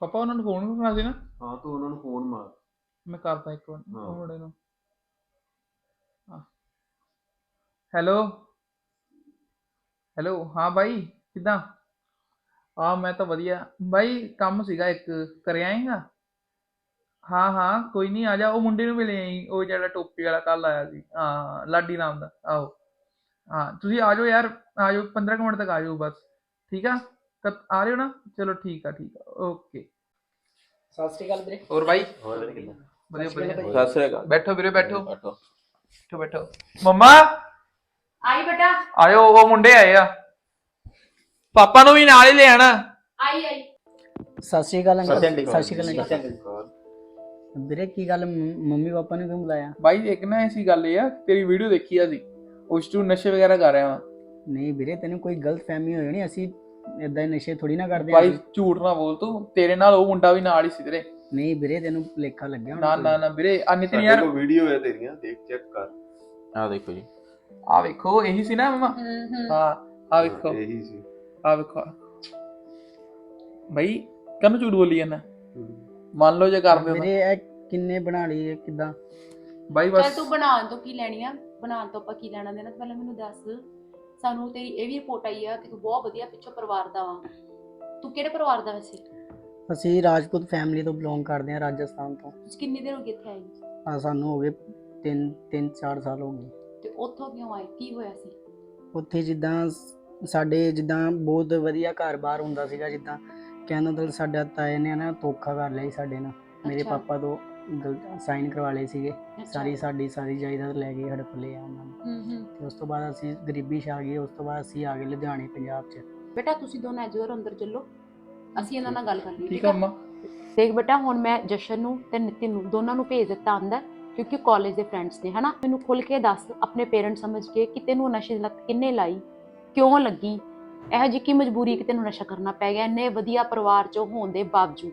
ਪਾਪਾ ਉਹਨਾਂ ਨੂੰ ਫੋਨ ਕਰਨਾ ਸੀ ਨਾ। ਹਾਂ ਤੂੰ ਉਹਨਾਂ ਨੂੰ ਫੋਨ ਮਾਰ। ਮੈਂ ਕਰਦਾ ਇੱਕ ਮਿੰਟ ਹਾਂ। ਉਹ ਮੁੰਡੇ ਨੂੰ। ਹੈਲੋ? ਹੈਲੋ ਹਾਂ ਬਾਈ ਕਿੱਦਾਂ? ਆ ਮੈਂ ਤਾਂ ਵਧੀਆ। ਬਾਈ ਕੰਮ ਸੀਗਾ ਇੱਕ ਕਰ ਆਏਗਾ? ਹਾਂ ਹਾਂ ਕੋਈ ਨਹੀਂ ਆ ਜਾ। ਉਹ ਮੁੰਡੇ ਨੂੰ ਮਿਲੇ ਆਈ ਉਹ ਜਿਹੜਾ ਟੋਪੀ ਵਾਲਾ ਕੱਲ ਆਇਆ ਸੀ। ਹਾਂ ਲਾਡੀ ਨਾਮ ਦਾ ਆਹੋ। ਹਾਂ ਤੁਸੀਂ ਆ ਜਾਓ ਯਾਰ ਆ ਜਾਓ 15 ਕੁ ਮਿੰਟ ਤੱਕ ਆ ਜਾਓ ਬਸ। ਠੀਕ ਆ? ਕਦ ਆ ਰਹੇ ਹੋ ਨਾ। ਚਲੋ ਠੀਕ ਆ ਠੀਕ ਆ। ਓਕੇ। ਸਤਿ ਸ੍ਰੀ ਅਕਾਲ ਵੀਰੇ। ਹੋਰ ਬਾਈ? ਹੋਰ ਵਧੀਆ ਵਧੀਆ। ਸਤਿ ਸ੍ਰੀ ਅਕਾਲ। ਬੈਠੋ ਵੀਰੇ ਬੈਠੋ। ਬੈਠੋ। ਬੈਠੋ ਬੈਠੋ। ਮੰਮਾ? ਆਈ ਬੇਟਾ। ਆਇਓ ਉਹ ਮੁੰਡੇ ਆਏ ਆ। ਪਾਪਾ ਨੂੰ ਵੀ ਨਾਲ ਹੀ ਲੈ ਆਣਾ। ਆਈ ਆਈ। ਸਤਿ ਸ਼੍ਰੀ ਅਕਾਲ ਅੰਕਲ। ਸਤਿ ਸ਼੍ਰੀ ਅਕਾਲ। ਅਕਾਲ। ਵੀਰੇ ਕੀ ਗੱਲ ਮੰਮ- ਮੰਮੀ ਪਾਪਾ ਨੇ ਕਿਉਂ ਬੁਲਾਇਆ? ਬਾਈ ਇੱਕ ਨਾ ਐਸੀ ਗੱਲ ਇਹ ਆ ਤੇਰੀ ਵੀਡੀਓ ਦੇਖੀ ਆ ਸੀ ਉਸ ਤੋਂ ਨਸ਼ੇ ਵਗੈਰਾ ਕਰ ਰਿਹਾ ਵਾਂ। ਨਹੀਂ ਵੀਰੇ ਤੈਨੂੰ ਕੋਈ ਗਲਤ ਫਹਿਮੀ ਹੋਈ ਨਹੀਂ ਅਸੀਂ ਇਦਾਂ ਦੇ ਨਸ਼ੇ ਥੋੜੀ ਨਾ ਕਰਦੇ ਬਾਈ ਹਾਂ ਝੂਠ ਨਾ ਬੋਲ ਤੂੰ। ਤੇਰੇ ਨਾਲ ਉਹ ਮੁੰਡਾ ਵੀ ਨਾਲ ਹੀ ਸੀ ਤੇਰੇ ਨਹੀਂ ਵੀਰੇ ਤੈਨੂੰ ਲੇਖਾ ਲੱਗਿਆ ਹੋਣਾ ਨਾ ਕੋਈ। ਨਾ ਨਾ ਵੀਰੇ ਆ ਨਿਤਿਨ ਯਾਰ। ਕੋਲ ਵੀਡੀਓ ਹੈ ਤੇਰੀਆਂ ਦੇਖ ਚੈੱਕ ਕਰ। ਆ ਦੇਖੋ ਜੀ। ਆ ਵੇਖੋ ਇਹੀ ਸੀ ਨਾ ਮਮਾ? ਹੂੰ ਹੂੰ। ਹਾਂ ਆ ਵੇਖੋ। ਇਹੀ ਸੀ। ਆ ਵੇਖੋ। ਬਾਈ ਕਨੂੰ ਝੂਠ ਬੋਲੀ ਜਾਂਦਾ? ਮੰਨ ਲਓ ਜੇ ਕਰਦੇ ਹੋ ਤਾਂ। ਵੀਰੇ ਇਹ ਕਿੰਨੇ ਬਣਾ ਲਈ ਇਹ ਕਿਦਾਂ ਚੱਲ ਬਸ। ਤੂੰ ਬਣਾਉਣ ਤੋਂ ਕੀ ਲੈਣੀ ਆ? ਬਣਾਉਣ ਤੋਂ ਆਪਾਂ ਕੀ ਲੈਣਾ ਦੇਣਾ? ਤੇ ਪਹਿਲਾਂ ਮੈਨੂੰ ਦੱਸ। ਸਾਨੂੰ ਤੇਰੀ ਇਹ ਵੀ ਰਿਪੋਰਟ ਆਈ ਆ ਕਿ ਤੂੰ ਬਹੁਤ ਵਧੀਆ ਪਿੱਛੋਂ ਪਰਿਵਾਰ ਦਾ ਵਾ। ਤੂੰ ਕਿਹੜੇ ਪਰਿਵਾਰ ਦਾ ਵੈਸੇ? ਅਸੀਂ ਰਾਜਪੂਤ ਫੈਮਿਲੀ ਤੋਂ ਬਿਲੋਂਗ ਕਰਦੇ ਹਾਂ ਰਾਜਸਥਾਨ ਤੋਂ। ਤੁਸੀਂ ਕਿੰਨੀ ਦੇਰ ਹੋ ਗਈ ਇੱਥੇ ਆਏ ਨੂੰ? ਆ ਸਾਨੂੰ ਹੋ ਗਏ 3 3 4 ਸਾਲ ਹੋ ਗਏ। ਤੇ ਉੱਥੋਂ ਕਿਉਂ ਆਏ? ਕੀ ਹੋਇਆ ਸੀ? ਉੱਥੇ ਜਿੱਦਾਂ ਸ- ਸਾਡੇ ਜਿੱਦਾਂ ਬਹੁਤ ਵਧੀਆ ਘਰ-ਬਾਰ ਹੁੰਦਾ ਸੀਗਾ ਜਿੱਦਾਂ ਕਹਿੰਦਾ ਮਤਲਬ ਸਾਡਾ ਤਾਏ ਨੇ ਨਾ ਧੋਖਾ ਕਰ ਲਿਆ ਸੀ ਸਾਡੇ ਨਾਲ। ਮੇਰੇ ਅੱਛਾ। ਪਾਪਾ ਤੋਂ ਗਲਤ ਸਾਈਨ ਕਰਵਾ ਲਏ ਸੀਗੇ। ਸਾਰੀ ਸਾਡੀ ਸਾਰੀ ਜਾਇਦਾਦ ਲੈ ਗਏ ਹੜਪ ਲਿਆ ਉਹਨਾਂ ਨੇ। ਹੂੰ ਹੂੰ। ਤੇ ਉਸ ਤੋਂ ਬਾਅਦ ਅਸੀਂ ਗਰੀਬੀ ਛਾ ਗਈ ਉਸ ਤੋਂ ਬਾਅਦ ਅਸੀਂ ਆ ਗਏ ਲੁਧਿਆਣੇ ਪੰਜਾਬ 'ਚ। ਬੇਟਾ ਤੁਸੀਂ ਦੋਨੋਂ ਐਜੂਰ ਅੰਦਰ ਚੱਲੋ। ਅਸੀਂ ਇਹਨਾਂ ਨਾਲ ਗੱਲ ਕਰਨੀ ਠੀਕ ਆ? ਮੰਮਾ ਦੇਖ ਬੇਟਾ ਹੁਣ ਮੈਂ ਜਸ਼ਨ ਨੂੰ ਤੇ ਨਿਤਿਨ ਨੂੰ ਦੋਨਾਂ ਨੂੰ ਭੇਜ ਦਿੱਤਾ ਅੰਦਰ ਕਿਉਂਕਿ ਕਾਲਜ ਦੇ ਫਰੈਂਡਸ ਨੇ ਹਨਾ? ਮੈਨੂੰ ਖੁੱਲ ਕੇ ਦੱਸ ਆਪਣੇ ਪੇਰੈਂਟਸ ਸਮਝ ਕੇ ਕਿ ਤੈਨੂੰ ਨਸ਼ੇ ਦੀ ਲੱਤ ਕਿੰਨੇ ਲਾਈ? ਕਿਉਂ ਲੱਗੀ? ਇਹੋ ਜਿਹੀ ਕੀ ਮਜਬੂਰੀ ਕਿ ਤੈਨੂੰ ਨਸ਼ਾ ਕਰਨਾ ਪੈ ਗਿਆ? ਇੰਨੇ ਵਧੀਆ ਪਰਿਵਾਰ ਚੋਂ ਹੋਣ ਦੇ ਬਾਵਜੂਦ।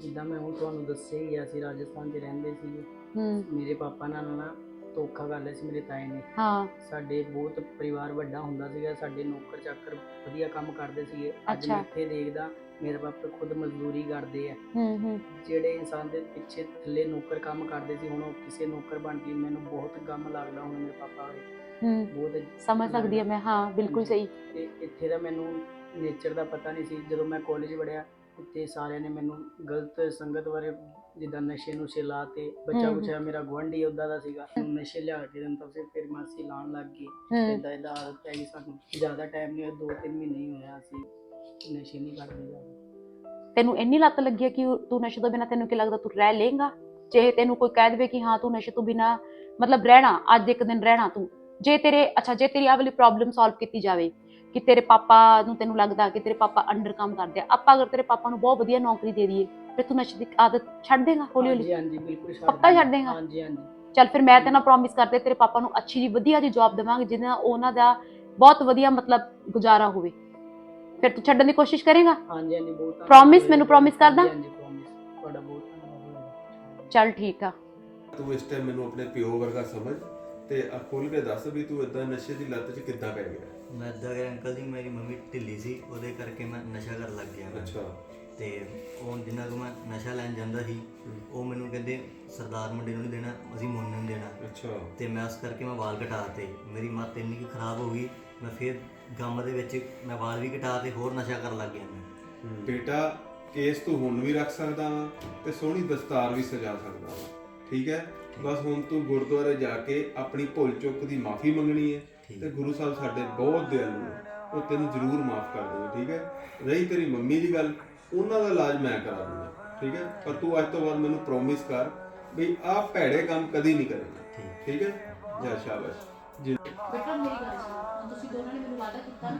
ਜਿੱਦਾਂ ਮੈਂ ਹੁਣ ਤੁਹਾਨੂੰ ਦੱਸਿਆ ਹੀ ਆ ਅਸੀਂ ਰਾਜਸਥਾਨ 'ਚ ਰਹਿੰਦੇ ਸੀਗੇ। ਹੂੰ। ਮੇਰੇ ਪਾਪਾ ਨਾਲ ਨਾ ਧੋਖਾ ਕਰ ਲਿਆ ਸੀ ਮੇਰੇ ਤਾਏ ਨੇ। ਹਾਂ। ਸਾਡੇ ਬਹੁਤ ਪਰਿਵਾਰ ਵੱਡਾ ਹੁੰਦਾ ਸੀਗਾ ਸਾਡੇ ਨੌਕਰ ਚਾਕਰ ਵਧੀਆ ਕੰਮ ਕਰਦੇ ਸੀਗੇ। ਅੱਜ ਅੱਛਾ। ਮੈਂ ਇੱਥੇ ਦੇਖਦਾ ਮੇਰੇ ਪਾਪਾ ਖੁਦ ਮਜ਼ਦੂਰੀ ਕਰਦੇ ਆ। ਹੂੰ ਹੂੰ। ਜਿਹੜੇ ਇਨਸਾਨ ਦੇ ਪਿੱਛੇ ਥੱਲੇ ਨੌਕਰ ਕੰਮ ਕਰਦੇ ਸੀ ਹੁਣ ਉਹ ਕਿਸੇ ਨੌਕਰ ਬਣ ਗਏ ਮੈਨੂੰ ਬਹੁਤ ਗਮ ਲੱਗਦਾ ਹੁਣ ਮੇਰੇ ਪਾਪਾ ਹੂੰ। ਬਹੁਤ ਸਮਝ ਸਕਦੀ ਹਾਂ ਮੈਂ ਹਾਂ ਬਿਲਕੁਲ ਸਹੀ। ਤੇ ਇੱਥੇ ਦਾ ਮੈਨੂੰ ਨੇਚਰ ਦਾ ਪਤਾ ਨਹੀਂ ਸੀ। ਜਦੋਂ ਮੈਂ ਕਾਲਜ ਵੜਿਆ ਇੱਥੇ ਸਾਰਿਆਂ ਨੇ ਮੈਨੂੰ ਗਲਤ ਸੰਗਤ ਬਾਰੇ ਜਿੱਦਾਂ ਨਸ਼ੇ ਨੁਸ਼ੇ ਲਾ ਤੇ ਬੱਚਾ। ਕੁਛ ਮੇਰਾ ਗੁਆਂਢੀ ਉਦਾਂ ਦਾ ਸੀਗਾ। ਨਸ਼ੇ ਲਿਆ ਕੇ ਦਿੰਦਾ ਸੀ ਫਿਰ ਮੈਂ ਅਸੀਂ ਲਾਉਣ ਲੱਗ ਹੂੰ। ਇਦਾਂ ਇਦਾਂ ਆਦਤ ਪੈ ਗਈ ਸਾਨੂੰ। ਜ਼ਿਆਦਾ ਟਾਈਮ ਨਹੀਂ ਹੋਇਆ ਦੋ ਤਿੰਨ ਮਹੀਨੇ ਹੀ ਹੋਇਆ ਅਸੀਂ ਨਸ਼ੇ ਨਹੀਂ ਕਰਦੇ ਜ਼ਿਆਦਾ ਤੈਨੂੰ ਇੰਨੀ ਲੱਤ ਲੱਗੀ ਹੈ ਕਿ ਤੂੰ ਨਸ਼ੇ ਤੋਂ ਬਿਨਾ ਤੈਨੂੰ ਕੀ ਲੱਗਦਾ ਤੂੰ ਰਹਿ ਲੇਗਾ ਜੇ ਤੈਨੂੰ ਕੋਈ ਕਹਿ ਦੇਵੇ ਕਿ ਹਾਂ ਤੂੰ ਨਸ਼ੇ ਤੋਂ ਬਿਨਾ ਮਤਲਬ ਰਹਿਣਾ ਅੱਜ ਇੱਕ ਦਿਨ ਰਹਿਣਾ ਤੂੰ ਜੇ ਤੇਰੇ ਅੱਛਾ ਜੇ ਤੇਰੀ ਆਹ ਵਾਲੀ ਪ੍ਰੋਬਲਮ ਸੋਲਵ ਕੀਤੀ ਜਾਵੇ ਕਿ ਤੇਰੇ ਪਾਪਾ ਨੂੰ ਤੈਨੂੰ ਲੱਗਦਾ ਕਿ ਤੇਰੇ ਪਾਪਾ ਅੰਡਰ ਕੰਮ ਕਰਦੇ ਆ ਆਪਾਂ ਅਗਰ ਤੇਰੇ ਪਾਪਾ ਨੂੰ ਬਹੁਤ ਵਧੀਆ ਨੌਕਰੀ ਦੇ ਦਈਏ ਫਿਰ ਤੂੰ ਨਸ਼ੇ ਦੀ ਆਦਤ ਛੱਡ ਦੇਗਾ ਹੌਲੀ ਹੌਲੀ? ਹਾਂਜੀ ਹਾਂਜੀ ਬਿਲਕੁਲ ਛੱਡ ਪੱਕਾ ਦਾਂਗੇ। ਛੱਡ ਦੇਂਗਾ? ਹਾਂਜੀ ਹਾਂਜੀ। ਚੱਲ ਫਿਰ ਮੈਂ ਤੇਰੇ ਨਾਲ ਪ੍ਰੋਮਿਸ ਕਰਦੇ ਤੇਰੇ ਪਾਪਾ ਨੂੰ ਅੱਛੀ ਜੀ ਵਧੀਆ ਜੀ ਜੌਬ ਦੇਵਾਂਗੇ ਜਿਹਦੇ ਨਾਲ ਉਹਨਾਂ ਦਾ ਬਹੁਤ ਵਧੀਆ ਮਤਲਬ ਗੁਜ਼ਾਰਾ ਹੋਵੇ। ਫਿਰ ਤੂੰ ਛੱਡਣ ਦੀ ਕੋਸ਼ਿਸ਼ ਕਰੇਗਾ? ਹਾਂਜੀ ਹਾਂਜੀ ਬਹੁਤ Promise? ਮੈਨੂੰ promise ਕਰਦਾ? ਹਾਂਜੀ ਹਾਂਜੀ ਪ੍ਰੋਮਿਸ ਤੁਹਾਡਾ ਬਹੁਤ ਧੰਨਵਾਦ। ਹੋਇਆ ਚੱਲ ਠੀਕ ਆ। ਤੂੰ ਇਸ ਟਾਈਮ ਮੈਨੂੰ ਆਪਣੇ ਪਿਓ ਵਰਗਾ ਸਮਝ ਤੇ ਆ ਖੁੱਲ ਕੇ ਦੱਸ ਵੀ ਤੂੰ ਇਦਾਂ ਨਸ਼ੇ ਦੀ ਲੱਤ 'ਚ ਕਿੱਦਾਂ ਪੈ ਗਿਆ? ਮੈਂ ਇੱਦਾਂ ਕਿ ਅੰਕਲ ਜੀ ਮੇਰੀ ਮੰਮੀ ਢਿੱਲੀ ਸੀ ਉਹਦੇ ਕਰਕੇ ਮੈਂ ਨਸ਼ਾ ਕਰਨ ਲੱਗ ਗਿਆ ਮੈਂ। ਅੱਛਾ। ਤੇ ਉਹ ਜਿੰਨਾ ਕੁ ਮੈਂ ਨਸ਼ਾ ਲੈਣ ਜਾਂਦਾ ਸੀ ਉਹ ਮੈਨੂੰ ਕਹਿੰਦੇ ਸਰਦਾਰ ਮੁੰਡੇ ਨੂੰ ਨਹੀਂ ਦੇਣਾ ਅਸੀਂ ਮੁੰਡੇ ਨੂੰ ਦੇਣਾ। ਅੱਛਾ। ਤੇ ਮੈਂ ਉਸ ਕਰਕੇ ਮੈਂ ਵਾਲ ਕਟਾਤੇ ਮੇਰੀ ਮੱਤ ਇੰਨੀ ਕੁ ਖਰਾਬ ਹੋ ਗਈ ਮੈਂ ਫਿਰ ਗਮ ਦੇ ਵਿੱਚ ਮੈਂ ਵਾਲ ਵੀ ਕਟਾਤੇ ਹੋਰ ਨਸ਼ਾ ਕਰਨ ਲੱਗ ਗਿਆ ਮੈਂ। ਬੇਟਾ ਕੇਸ ਤੂੰ ਹੁਣ ਵੀ ਰੱਖ ਸਕਦਾ ਵਾ ਤੇ ਸੋਹਣੀ ਦਸਤਾਰ ਵੀ ਸਜਾ ਸਕਦਾ ਵਾ। ਠੀਕ ਹੈ? ਬਸ ਹੁਣ ਤੂੰ ਗੁਰਦੁਆਰੇ ਜਾ ਕੇ ਆਪਣੀ ਭੁੱਲ ਚੁੱਕ ਦੀ ਮਾਫੀ ਮੰਗਣੀ ਹੈ ਠੀਕ। ਤੇ ਗੁਰੂ ਸਾਹਿਬ ਸਾਡੇ ਬਹੁਤ ਦਿਆਲੂ ਨੇ ਉਹ ਤੈਨੂੰ ਜ਼ਰੂਰ ਮਾਫ ਕਰ ਦੇਣਗੇ ਠੀਕ ਹੈ? ਰਹੀ ਤੇਰੀ ਮੰਮੀ ਦੀ ਗੱਲ ਉਹਨਾਂ ਦਾ ਇਲਾਜ ਮੈਂ ਕਰਾ ਦੂੰਗਾ ਠੀਕ ਹੈ? ਪਰ ਤੂੰ ਅੱਜ ਤੋਂ ਬਾਅਦ ਮੈਨੂੰ ਪ੍ਰੋਮਿਸ ਕਰ ਵੀ ਆਹ ਭੈੜੇ ਕੰਮ ਕਦੀ ਨਹੀਂ ਕਰੇਗਾ ਠੀਕ ਹੈ? ਜਾ ਸ਼ਾਬਾਸ਼। ਬੇਟਾ ਮੇਰੀ ਗੱਲ ਸੁਣੋ ਤੁਸੀਂ ਦੋਨਾਂ ਨੇ ਮੈਨੂੰ ਵਾਅਦਾ ਕੀਤਾ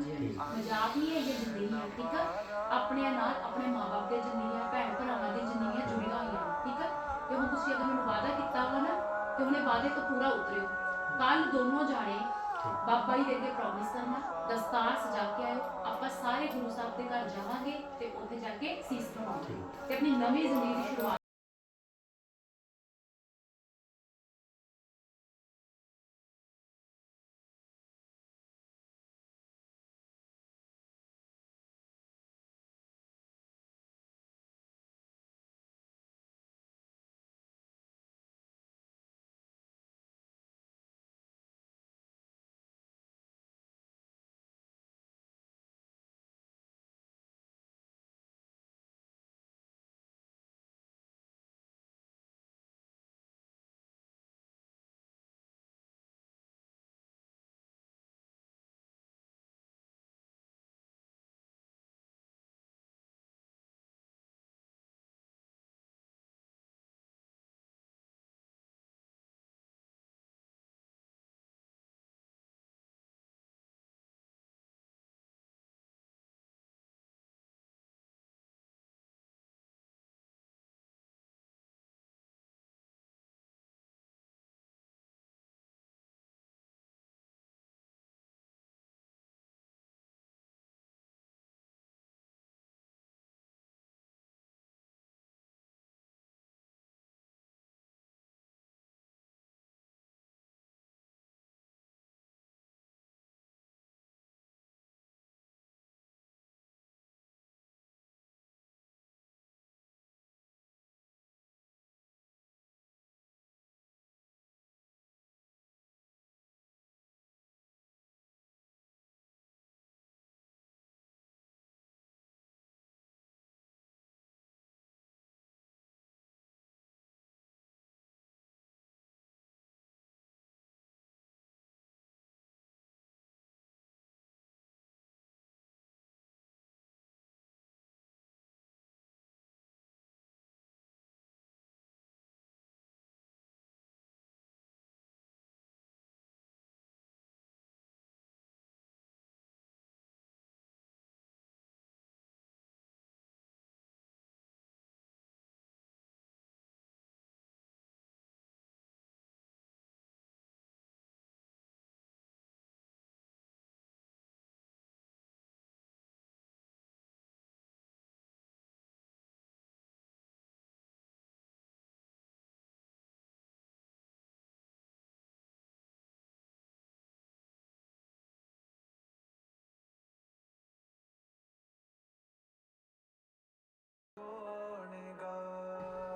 ਮਜ਼ਾਕ ਨਹੀਂ ਹੈ ਇਹ ਜ਼ਿੰਦਗੀ ਹੈ ਠੀਕ ਹੈ ਆਪਣੇ ਨਾਲ ਆਪਣੇ ਮਾਪੇ ਦੇ ਜਿੰਨੀਆਂ ਭੈਣ ਭਰਾਵਾਂ ਦੇ ਜਿੰਨੀਆਂ ਜੁੜੀਆਂ ਹੋਈਆਂ ਠੀਕ ਹੈ ਤੇ ਹੁਣ ਤੁਸੀਂ ਅਗਰ ਮੈਨੂੰ ਵਾਅਦਾ ਕੀਤਾ ਵਾ ਨਾ ਤੇ ਉਹਨੇ ਵਾਅਦੇ ਤੋਂ ਪੂਰਾ ਉਤਰਿਓ। ਕੱਲ ਦੋਨੋਂ ਜਾਣੇ ਬਾਬਾ ਜੀ ਦੇ ਅੱਗੇ ਪ੍ਰੋਮਿਸ ਕਰਨਾ ਦਸਤਾਰ ਸਜਾ ਕੇ ਆਇਓ। ਆਪਾਂ ਸਾਰੇ ਗੁਰੂ ਸਾਹਿਬ ਦੇ ਘਰ ਜਾਵਾਂਗੇ ਤੇ ਉੱਥੇ ਜਾ ਕੇ ਸੀਸ ਨਵਾਵਾਂਗੇ ਤੇ ਆਪਣੀ ਨਵੀਂ ਜ਼ਿੰਦਗੀ ਦੀ ਸ਼ੁਰੂਆਤ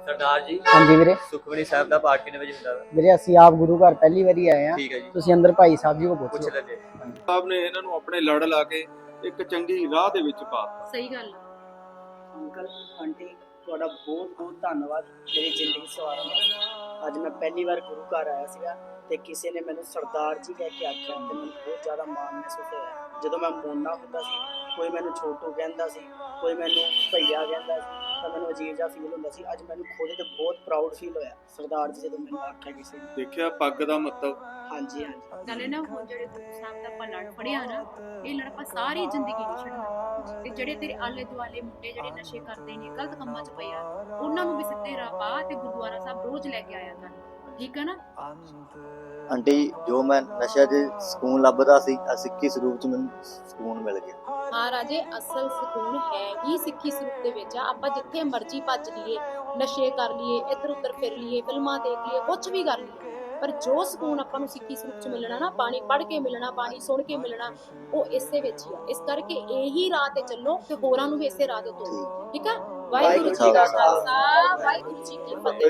ਸਰਦਾਰ ਜੀ ਹਾਂਜੀ ਵੀਰੇ। ਸੁਖਮਨੀ ਸਾਹਿਬ ਦਾ ਪਾਠ ਕਿੰਨੇ ਵਜੇ ਹੁੰਦਾ ਵਾ? ਵੀਰੇ ਅਸੀਂ ਆਪ ਗੁਰੂ ਘਰ ਪਹਿਲੀ ਵਾਰੀ ਆਏ ਆ ਠੀਕ ਹੈ ਜੀ। ਤੁਸੀਂ ਅੰਦਰ ਭਾਈ ਸਾਹਿਬ ਜੀ ਕੋ ਪੁੱਛ ਪੁੱਛੋ ਲੈਂਦੇ ਸਾਹਿਬ ਨੇ ਇਹਨਾਂ ਨੂੰ ਆਪਣੇ ਲੜ ਲਾ ਕੇ ਇੱਕ ਚੰਗੀ ਰਾਹ ਦੇ ਵਿੱਚ ਪਾ ਸਹੀ ਗੱਲ ਆ। ਅੰਕਲ ਆਂਟੀ ਤੁਹਾਡਾ ਬਹੁਤ ਬਹੁਤ ਧੰਨਵਾਦ ਮੇਰੀ ਜ਼ਿੰਦਗੀ ਸਵਾਰਨ ਦਾ। ਅੱਜ ਮੈਂ ਪਹਿਲੀ ਵਾਰ ਗੁਰੂ ਘਰ ਆਇਆ ਸੀਗਾ ਤੇ ਕਿਸੇ ਨੇ ਮੈਨੂੰ ਸਰਦਾਰ ਜੀ ਕਹਿ ਕੇ ਆਖਿਆ ਤੇ ਮੈਨੂੰ ਬਹੁਤ ਜ਼ਿਆਦਾ ਮਾਣ ਮਹਿਸੂਸ ਹੋਇਆ। ਜਦੋਂ ਮੈਂ ਮੋਨਾ ਹੁੰਦਾ ਸੀ ਕੋਈ ਮੈਨੂੰ ਛੋਟੂ ਕਹਿੰਦਾ ਸੀ ਕੋਈ ਮੈਨੂੰ ਭਈਆ ਕਹਿੰਦਾ ਸੀ ਤਾਂ ਮੈਨੂੰ ਅਜੀਬ ਜਿਹਾ ਫੀਲ ਹੁੰਦਾ ਸੀ। ਅੱਜ ਮੈਨੂੰ ਖੁਦ ਤੇ ਬਹੁਤ ਪ੍ਰਾਊਡ ਫੀਲ ਹੋਇਆ ਸਰਦਾਰ ਜੀ ਜਦੋਂ ਮੈਨੂੰ ਆਖਿਆ ਕਿਸੇ ਨੇ। ਦੇਖਿਆ ਪੱਗ ਦਾ ਮਹੱਤਵ ਹਾਂਜੀ ਹਾਂਜੀ। ਨਾਲੇ ਨਾ ਹੁਣ ਜਿਹੜੇ ਗੁਰੂ ਸਾਹਿਬ ਦਾ ਆਪਾਂ ਲੜ ਫੜਿਆ ਨਾ ਇਹ ਲੜ ਆਪਾਂ ਸਾਰੀ ਜ਼ਿੰਦਗੀ ਨਹੀਂ ਛੱਡਣਾ ਤੇ ਜਿਹੜੇ ਤੇਰੇ ਆਲੇ ਦੁਆਲੇ ਮੁੰਡੇ ਜਿਹੜੇ ਨਸ਼ੇ ਕਰਦੇ ਨੇ ਗਲਤ ਕੰਮਾਂ 'ਚ ਪਏ ਆ ਉਹਨਾਂ ਨੂੰ ਵੀ ਸਿੱਧੇ ਰਾਹ ਪਾ ਤੇ ਗੁਰਦੁਆਰਾ ਸਾਹਿਬ ਰੋਜ਼ ਲੈ ਕੇ ਆਇਆ ਕਰ। ਠੀਕ ਹੈ ਨਾ? ਆਂਟੀ ਜੋ ਮੈਂ ਨਸ਼ਾ ਦੇ ਸਕੂਨ ਲੱਭਦਾ ਸੀ ਆ ਸਿੱਖੀ ਸਰੂਪ ਚ ਮੈਨੂੰ ਸਕੂਨ ਮਿਲ ਗਿਆ। ਹਾਂ ਰਾਜੇ ਅਸਲ ਸਕੂਨ ਹੈ ਹੀ ਸਿੱਖੀ ਸਰੂਪ ਦੇ ਵਿੱਚ ਆ। ਆਪਾਂ ਜਿੱਥੇ ਮਰਜ਼ੀ ਭੱਜ ਲਈਏ ਨਸ਼ੇ ਕਰ ਲਈਏ ਇੱਧਰ ਉੱਧਰ ਫਿਰ ਲਈਏ ਫਿਲਮਾਂ ਦੇਖ ਲਈਏ ਕੁਝ ਵੀ ਕਰ ਲਈਏ। ਪਰ ਜੋ ਸਕੂਨ ਆਪਾਂ ਨੂੰ ਸਿੱਖੀ ਸਰੂਪ ਚ ਮਿਲਣਾ ਨਾ ਬਾਣੀ ਪੜ੍ਹ ਕੇ ਮਿਲਣਾ ਬਾਣੀ ਸੁਣ ਕੇ ਮਿਲਣਾ ਉਹ ਇਸੇ ਵਿੱਚ ਹੀ ਆ। ਇਸ ਕਰਕੇ ਇਹੀ ਰਾਹ ਤੇ ਚੱਲੋ ਤੇ ਹੋਰਾਂ ਨੂੰ ਵੀ ਇਸੇ ਰਾਹ ਤੇ ਤੋਰੋ ਠੀਕ। ਆ? ਵਾਹਿਗੁਰੂ ਜੀ ਕਾ ਖਾਲਸਾ। ਵਾਹਿਗੁਰੂ ਜੀ ਕੀ ਫਤਿਹ।